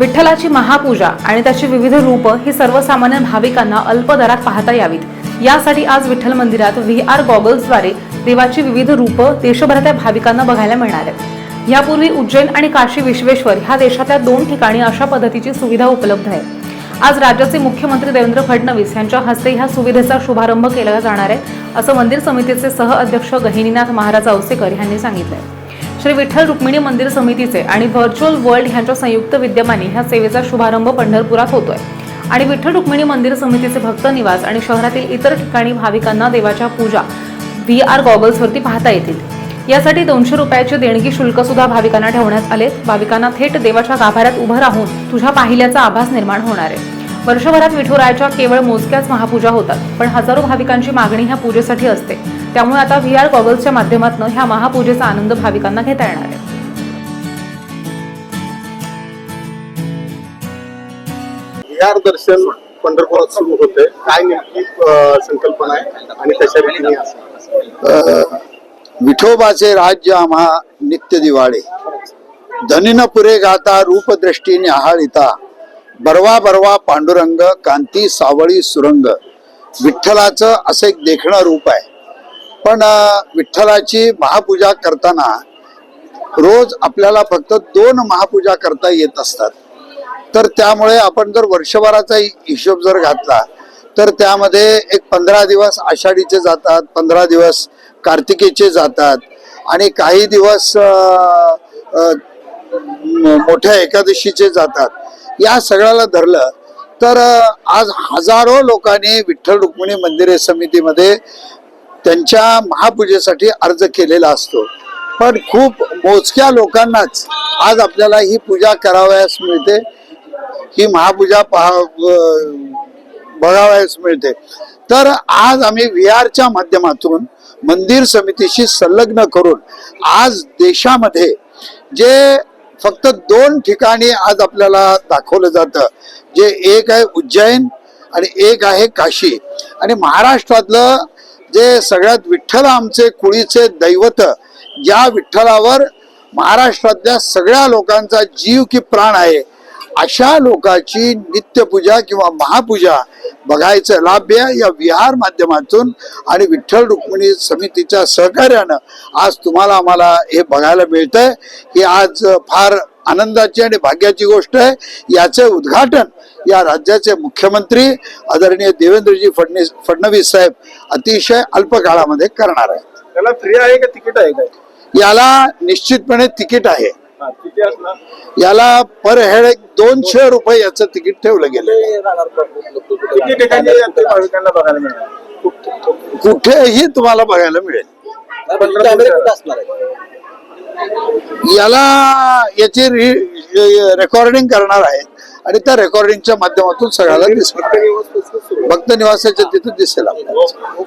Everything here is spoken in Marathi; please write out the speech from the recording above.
विठ्ठलाची महापूजा आणि त्याची विविध रूपं ही सर्वसामान्य भाविकांना अल्प दरात पाहता यावीत. यासाठी आज विठ्ठल मंदिरात व्ही आर गॉगल्सद्वारे देवाची विविध रूपं देशभरातल्या भाविकांना बघायला मिळणार आहेत. यापूर्वी उज्जैन आणि काशी विश्वेश्वर ह्या देशातल्या दोन ठिकाणी अशा पद्धतीची सुविधा उपलब्ध आहे. आज राज्याचे मुख्यमंत्री देवेंद्र फडणवीस यांच्या हस्ते ह्या सुविधेचा शुभारंभ केला जाणार आहे असं मंदिर समितीचे सह अध्यक्ष गहिनीनाथ महाराज औसेकर यांनी आहे श्री विठ्ठल रुक्मिणी मंदिर समितीचे आणि व्हर्च्युअल वर्ल्ड ह्यांच्या संयुक्त विद्यमाने ह्या सेवेचा शुभारंभ पंढरपुरात होतोय. आणि विठ्ठल रुक्मिणी मंदिर समितीचे भक्त निवास आणि शहरातील इतर ठिकाणी भाविकांना देवाच्या पूजा व्ही आर गॉगल्सवरती पाहता येतील. यासाठी दोनशे रुपयाचे देणगी शुल्क सुद्धा भाविकांना ठेवण्यात आले. भाविकांना थेट देवाच्या गाभाऱ्यात उभं राहून तुझ्या पाहिल्याचा आभास निर्माण होणार आहे. वर्षभरात विठुरायाच्या केवळ मोजक्याच महापूजा होतात पण हजारो भाविकांची मागणी ह्या पूजेसाठी असते. त्यामुळे आता व्ही आर गॉगल्सच्या माध्यमातून ह्या महापूजेचा आनंद भाविकांना घेता येणार आहे. विहार दर्शन पंढरपुरात सुरू होते काय नेमकी संकल्पना आहे आणि कशा रीतीने असं? अ, विठोबाचे राज्य आम्हा नित्य दिवाळे. धनिन पुरे गाता रूपदृष्टी न्याहाळिता बरवा बरवा पांडुरंग कांती सावळी सुरंग. विठ्ठलाचं असं एक देखणं रूप आहे. पण विठ्ठलाची महापूजा करताना रोज आपल्याला फक्त दोन महापूजा करता येत असतात. तर त्यामुळे आपण जर वर्षभराचा हिशोब जर घातला तर त्यामध्ये एक पंधरा दिवस आषाढीचे जातात पंधरा दिवस कार्तिकेचे जातात आणि काही दिवस मोठ्या एकादशीचे जातात. या सगळ्याला धरलं तर आज हजारो लोकांनी विठ्ठल रुक्मिणी मंदिरे समितीमध्ये त्यांच्या महापूजेसाठी अर्ज केलेला असतो. पण खूप मोजक्या लोकांनाच आज आपल्याला ही पूजा करावयास मिळते. ही महापूजा पहा बघावयास मिळते. तर आज आम्ही विहारच्या माध्यमातून मंदिर समितीशी संलग्न करून आज देशामध्ये जे फक्त दोन ठिकाणी आज आपल्याला दाखवलं जातं. जे एक आहे उज्जैन आणि एक आहे काशी. आणि महाराष्ट्रातलं जे सगळ्यात विठ्ठल आमचे कुळीचे दैवत या विठ्ठलावर महाराष्ट्रातल्या सगळ्या लोकांचा जीव की प्राण आहे. अशा लोकांची नित्यपूजा किंवा महापूजा बघायचं लाभ्य या विहार माध्यमातून. आणि विठ्ठल रुक्मिणी समितीच्या सहकार्यानं आज तुम्हाला आम्हाला हे बघायला मिळतंय. ही आज फार आनंदाची आणि भाग्याची गोष्ट आहे. याचे उद्घाटन या राज्याचे मुख्यमंत्री आदरणीय देवेंद्रजी फडणवीस फडणवीस साहेब अतिशय अल्प काळामध्ये करणार आहे त्याला फ्री आहे का तिकीट आहे काय? याला निश्चितपणे तिकीट आहे. याला पर हेड एक दोनशे रुपये याचं तिकीट ठेवलं गेलं किती ठिकाणी यात्रे भाविकांना बघायला मिळणार. कुठेही तुम्हाला बघायला मिळेल. याला याची रेकॉर्डिंग करणार आहे. आणि त्या रेकॉर्डिंगच्या माध्यमातून सगळ्याला आहे. भक्त निवासाच्या तिथं दिसेल आपल्याला.